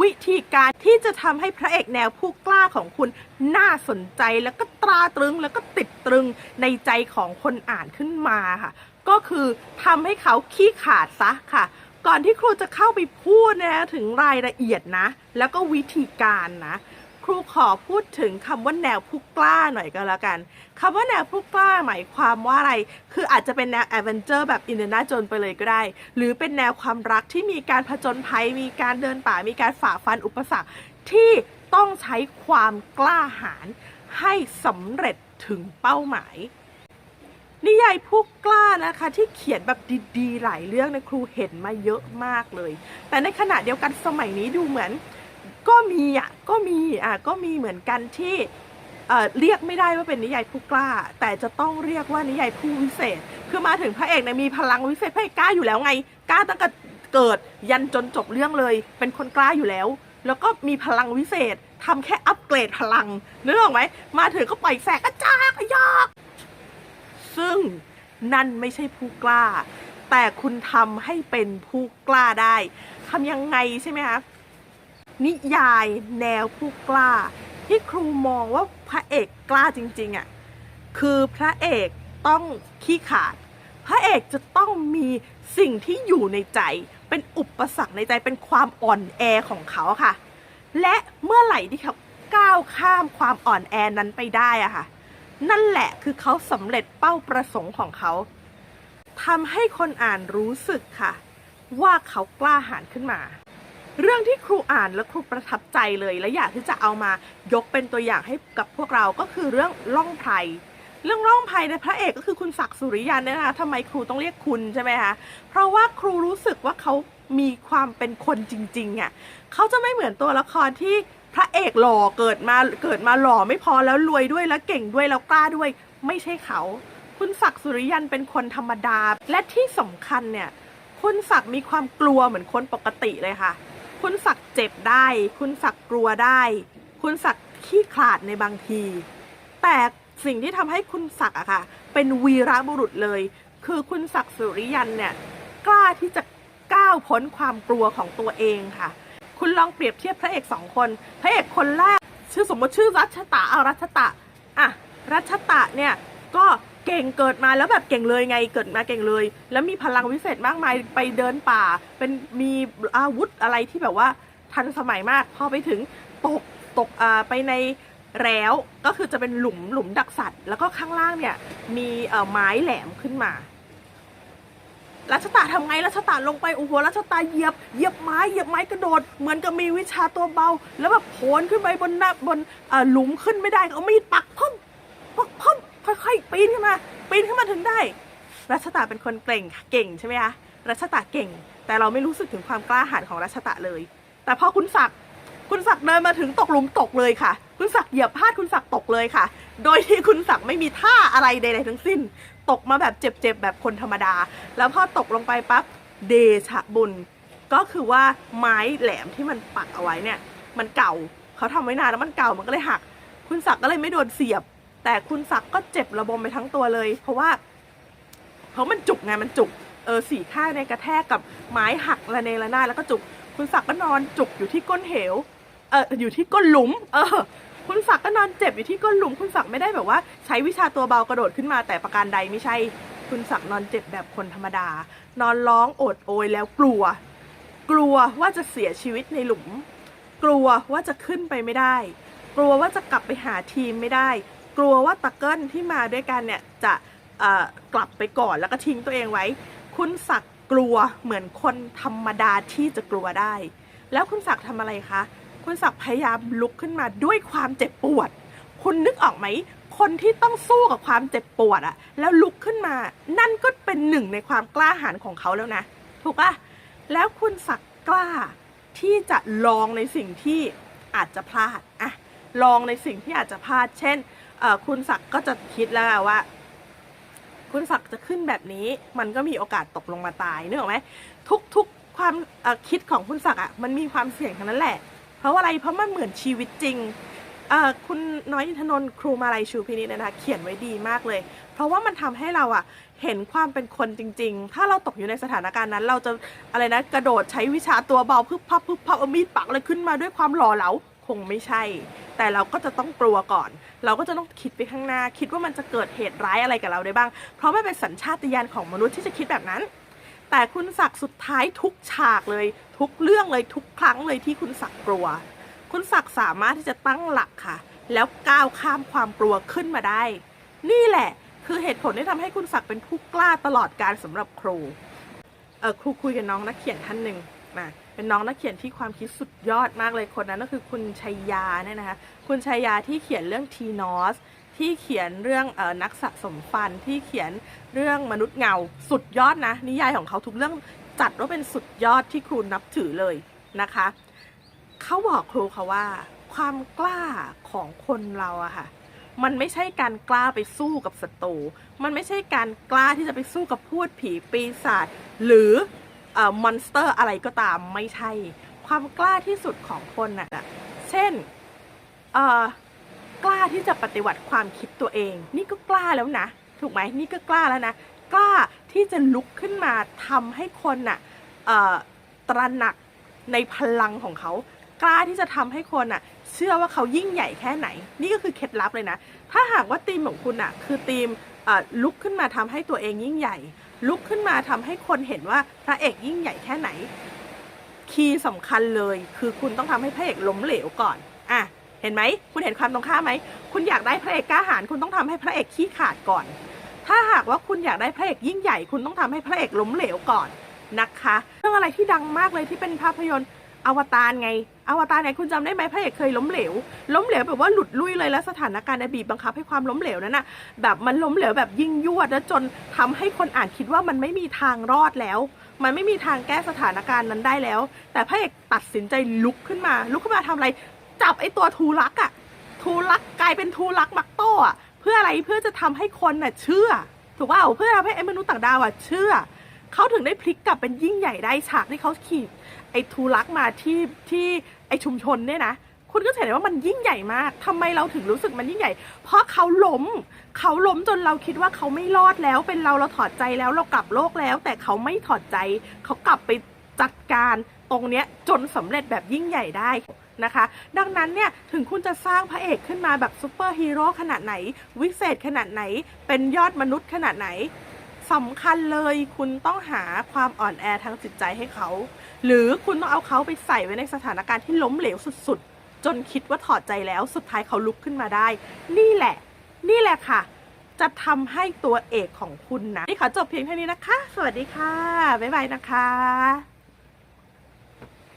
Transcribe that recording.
วิธีการที่จะทำให้พระเอกแนวผู้กล้าของคุณน่าสนใจแล้วก็ตราตรึงแล้วก็ติดตรึงในใจของคนอ่านขึ้นมาค่ะ ก็คือทำให้เขาขี้ขาดซะค่ะ ก่อนที่ครูจะเข้าไปพูดนะถึงรายละเอียดนะ แล้วก็วิธีการนะ ครูขอพูดถึงคำว่าแนวผู้กล้าหน่อยก็แล้วกันคำว่าแนวผู้กล้าหมายความว่าอะไร คืออาจจะเป็นแนวแอดเวนเจอร์แบบอินเดน่าโจนไปเลยก็ได้ หรือเป็นแนวความรักที่มีการผจญภัย มีการเดินป่า มีการฝ่าฟันอุปสรรคที่ต้องใช้ความกล้าหาญให้สำเร็จถึงเป้าหมาย นิยายผู้กล้านะคะที่เขียนแบบดีๆ หลายเรื่องนะครูเห็นมาเยอะมากเลย แต่ในขณะเดียวกันสมัยนี้ดูเหมือน ก็มีอะก็มีอะก็มีเหมือนกันที่เรียกไม่ได้ว่าเป็นนิยายผู้กล้า แต่จะต้องเรียกว่านิยายผู้วิเศษ คือมาถึงพระเอกเนี่ยมีพลังวิเศษพระเอกกล้าอยู่แล้วไงกล้าตั้งแต่เกิดยันจนจบเรื่องเลย เป็นคนกล้าอยู่แล้ว แล้วก็มีพลังวิเศษทำแค่อัปเกรดพลังนึกออกไหมมาถึงก็ปล่อยแสกกระจากกระยอกซึ่งนั่นไม่ใช่ผู้กล้า แต่คุณทำให้เป็นผู้กล้าได้ทำยังไงใช่ไหมคะ นิยายแนวผู้กล้า ที่ครูมองว่าพระเอกกล้าจริงๆอะ่ะคือพระเอกต้องขี้ขาด พระเอกจะต้องมีสิ่งที่อยู่ในใจ เป็นอุปสรรคในใจเป็นความอ่อนแอของเขาค่ะ และเมื่อไหร่ที่เขาก้าวข้ามความอ่อนแอนั้นไปได้อะค่ะ นั่นแหละคือเขาสำเร็จเป้าประสงค์ของเขาทำให้คนอ่านรู้สึกค่ะ ว่าเขากล้าหาญขึ้นมา เรื่องที่ครูอ่านและครูประทับใจเลย และอยากที่จะเอามายกเป็นตัวอย่างให้กับพวกเราก็คือเรื่องล่องไพรเรื่องล่องไพรในพระเอกก็คือคุณศักดิ์สุริยันเนี่ยนะคะทำไมครูต้องเรียกคุณใช่ไหมคะเพราะว่าครูรู้สึกว่าเขามีความเป็นคนจริงๆอะเขาจะไม่เหมือนตัวละครที่พระเอกหล่อเกิดมาเกิดมาหล่อไม่พอแล้วรวยด้วยแล้วเก่งด้วยแล้วกล้าด้วย ไม่ใช่เขา คุณศักดิ์สุริยันเป็นคนธรรมดา และที่สำคัญเนี่ยคุณศักดิ์มีความกลัวเหมือนคนปกติเลยค่ะ คุณศักดิ์เจ็บได้ คุณศักด์กลัวได้ คุณศักด์ขี้ขลาดในบางที แต่สิ่งที่ทำให้คุณศักดิ์อะค่ะ เป็นวีรบุรุษเลย คือคุณศักดิ์สุริยันเนี่ยกล้าที่จะก้าวพ้นความกลัวของตัวเองค่ะ คุณลองเปรียบเทียบพระเอกสองคน พระเอกคนแรก ชื่อสมมติชื่อรัชตะเอารัชตะอะรัชตะเนี่ยก็ เก่งเกิดมาแล้วแบบเก่งเลยไงเกิดมาเก่งเลย แล้วมีพลังวิเศษมากมายไปเดินป่า เป็นมีอาวุธอะไรที่แบบว่าทันสมัยมากพอไปถึงตกตกอ่าไปในแล้วก็คือจะเป็นหลุมหลุมดักสัตว์ แล้วก็ข้างล่างเนี่ยมีเอ่อไม้แหลมขึ้นมารัชตาทำไงรัชตาลงไปโอ้โหรัชตาเหยียบเหยียบไม้เหยียบไม้กระโดด เหมือนกับมีวิชาตัวเบา แล้วแบบโผล่ขึ้นไปบนหน้าบนเอ่อหลุมขึ้นไม่ได้เอามีดปักพุ่ม ค่อยๆปีนขึ้นมาปีนขึ้นมาถึงได้ รัชตาเป็นคนเก่งเก่งใช่ไหมคะรัชตาเก่ง แต่เราไม่รู้สึกถึงความกล้าหาญของรัชตาเลย แต่พอคุณศักดิ์คุณศักดิ์เดินมาถึงตกหลุมตกเลยค่ะ คุณศักดิ์เหยียบพลาดคุณศักดิ์ตกเลยค่ะ โดยที่คุณศักดิ์ไม่มีท่าอะไรใดๆทั้งสิ้น ตกมาแบบเจ็บๆแบบคนธรรมดา แล้วพอตกลงไปปั๊บเดชะบุญ ก็คือว่าไม้แหลมที่มันปักเอาไว้เนี่ย มันเก่าเขาทำไว้นานแล้วมันเก่ามันก็เลยหัก คุณศักดิ์ก็เลยไม่โดนเสียบ แต่คุณศักก์ก็เจ็บระบมไปทั้งตัวเลย เพราะว่าเพราะมันจุกไงมันจุกเออสี่ข้างในกระแทกกับไม้หักระเนระนาดแล้วก็จุก คุณศักดิ์ก็นอนจุกอยู่ที่ก้นเหวเอออยู่ที่ก้นหลุม เออ คุณศักดิ์ก็นอนเจ็บอยู่ที่ก้นหลุม คุณศักดิ์ไม่ได้แบบว่า ใช้วิชาตัวเบากระโดดขึ้นมาแต่ประการใดไม่ใช่ คุณศักดิ์นอนเจ็บแบบคนธรรมดา นอนร้องโอดโอยแล้วกลัว กลัวว่าจะเสียชีวิตในหลุม กลัวว่าจะขึ้นไปไม่ได้ กลัวว่าจะกลับไปหาทีมไม่ได้ กลัวว่าตะเกิลที่มาด้วยกันเนี่ยจะกลับไปก่อนแล้วก็ทิ้งตัวเองไว้ คุณศักดิ์กลัวเหมือนคนธรรมดาที่จะกลัวได้ แล้วคุณศักดิ์ทำอะไรคะ คุณศักดิ์พยายามลุกขึ้นมาด้วยความเจ็บปวด คุณนึกออกไหม คนที่ต้องสู้กับความเจ็บปวดอะแล้วลุกขึ้นมา นั่นก็เป็นหนึ่งในความกล้าหาญของเขาแล้วนะ ถูกปะแล้วคุณศักดิ์กล้าที่จะลองในสิ่งที่อาจจะพลาดอะลองในสิ่งที่อาจจะพลาด เช่น คุณศักก็จะคิดแล้วว่า คุณศักจะขึ้นแบบนี้มันก็มีโอกาสตกลงมาตายเนึกอไหมทุกทุกความคิดของคุณศักอะมันมีความเสี่ยงทั้งนั้นแหละ เพราะอะไรเพราะมันเหมือนชีวิตจริงคุณน้อยอินทนนท์ครูมาลัยชูพินิจนะคะเขียนไว้ดีมากเลย เพราะว่ามันทำให้เราอะเห็นความเป็นคนจริง ๆ ถ้าเราตกอยู่ในสถานการณ์นั้น เราจะอะไรนะกระโดดใช้วิชาตัวเบาพึบพับพึบพับเอามีดปักอะไรขึ้นมาด้วยความหล่อเหลาคงไม่ใช่ แต่เราก็จะต้องกลัวก่อน เราก็จะต้องคิดไปข้างหน้า คิดว่ามันจะเกิดเหตุร้ายอะไรกับเราได้บ้าง เพราะไมันเป็นสัญชาตญาณของมนุษย์ที่จะคิดแบบนั้น แต่คุณศักดิ์สุดท้ายทุกฉากเลย ทุกเรื่องเลยทุกครั้งเลยที่คุณศักดิ์กลัว คุณศักดิ์สามารถที่จะตั้งหลักค่ะ แล้วก้าวข้ามความกลัวขึ้นมาได้ นี่แหละ คือเหตุผลที่ทำให้คุณศักดิ์เป็นผู้กล้าตลอดการสำหรับครูเออครูคุยกับน้องนักเขียนท่านหนึ่งนะ เป็นน้องนักเขียนที่ความคิดสุดยอดมากเลยคนนั้นก็คือคุณชัยยาเนี่ยนะคะ คุณชัยยาที่เขียนเรื่องทีนอสที่เขียนเรื่องออนักสะสมฟันที่เขียนเรื่องมนุษย์เงาสุดยอดนะ นิยายของเขาทุกเรื่องจัดว่าเป็นสุดยอดที่ครูนับถือเลยนะคะ เขาบอกครูเขาว่า ความกล้าของคนเราอะค่ะมันไม่ใช่การกล้าไปสู้กับศัตรู มันไม่ใช่การกล้าที่จะไปสู้กับพูดผีปีศาจหรือ มอนสเตอร์อะไรก็ตามไม่ใช่ ความกล้าที่สุดของคนน่ะเช่นกล้าที่จะปฏิวัติความคิดตัวเอง นี่ก็กล้าแล้วนะ ถูกไหมนี่ก็กล้าแล้วนะ กล้าที่จะลุกขึ้นมาทำให้คนน่ะตระหนักในพลังของเขา กล้าที่จะทำให้คนอะ เชื่อว่าเขายิ่งใหญ่แค่ไหน นี่ก็คือเคล็ดลับเลยนะ ถ้าหากว่าทีมของคุณอะ คือทีมลุกขึ้นมาทำให้ตัวเองยิ่งใหญ่ ลุกขึ้นมาทำให้คนเห็นว่าพระเอกยิ่งใหญ่แค่ไหน คีย์สำคัญเลยคือคุณต้องทำให้พระเอกล้มเหลวก่อนอะเห็นไหมคุณเห็นความตรงข้ามไหมคุณอยากได้พระเอกกล้าหาญคุณต้องทำให้พระเอกขี้ขาดก่อน ถ้าหากว่าคุณอยากได้พระเอกยิ่งใหญ่ คุณต้องทำให้พระเอกล้มเหลวก่อนนะคะเรื่องอะไรที่ดังมากเลยที่เป็นภาพยนตร์ อวตารไง อวตารไงคุณจำได้ไหมพระเอกเคยล้มเหลว ล้มเหลวแบบว่าหลุดลุยเลยแล้วสถานการณ์บีบบังคับให้ความล้มเหลวนั้นน่ะแบบมันล้มเหลวแบบยิ่งยวดแล้วจนทำให้คนอ่านคิดว่ามันไม่มีทางรอดแล้ว มันไม่มีทางแก้สถานการณ์นั้นได้แล้ว แต่พระเอกตัดสินใจลุกขึ้นมา ลุกขึ้นมาทำอะไร จับไอ้ตัวทูลักอะทูลักกลายเป็นทูลักมักโต้อะเพื่ออะไรเพื่อจะทำให้คนน่ะเชื่อ ถูกว่าเพื่อทำให้ไอ้มนุษย์ต่างดาวอะเชื่อเขาถึงได้พลิกกลับเป็นยิ่งใหญ่ได้ฉากที่เขาขี่ อ้ทูลักมาที่ที่ไอ้ชุมชนเนี่ยนะคุณก็เห็นว่ามันยิ่งใหญ่มากทำไมเราถึงรู้สึกมันยิ่งใหญ่ เพราะเขาล้ม เขาล้มจนเราคิดว่าเขาไม่รอดแล้ว เป็นเราเราถอดใจแล้วเรากลับโลกแล้ว แต่เขาไม่ถอดใจ เขากลับไปจัดการตรงเนี้ยจนสำเร็จแบบยิ่งใหญ่ได้นะคะ ดังนั้นเนี่ยถึงคุณจะสร้างพระเอกขึ้นมาแบบซูเปอร์ฮีโร่ขนาดไหน วิเศษขนาดไหน เป็นยอดมนุษย์ขนาดไหนสำคัญเลยคุณต้องหาความอ่อนแอทางจิตใจให้เขา หรือคุณต้องเอาเขาไปใส่ไว้ในสถานการณ์ที่ล้มเหลวสุดๆ จนคิดว่าถอดใจแล้วสุดท้ายเขาลุกขึ้นมาได้ นี่แหละ นี่แหละค่ะ จะทำให้ตัวเอกของคุณนะ นี่ขอจบเพียงเท่านี้นะคะ สวัสดีค่ะ บ๊ายบายนะคะ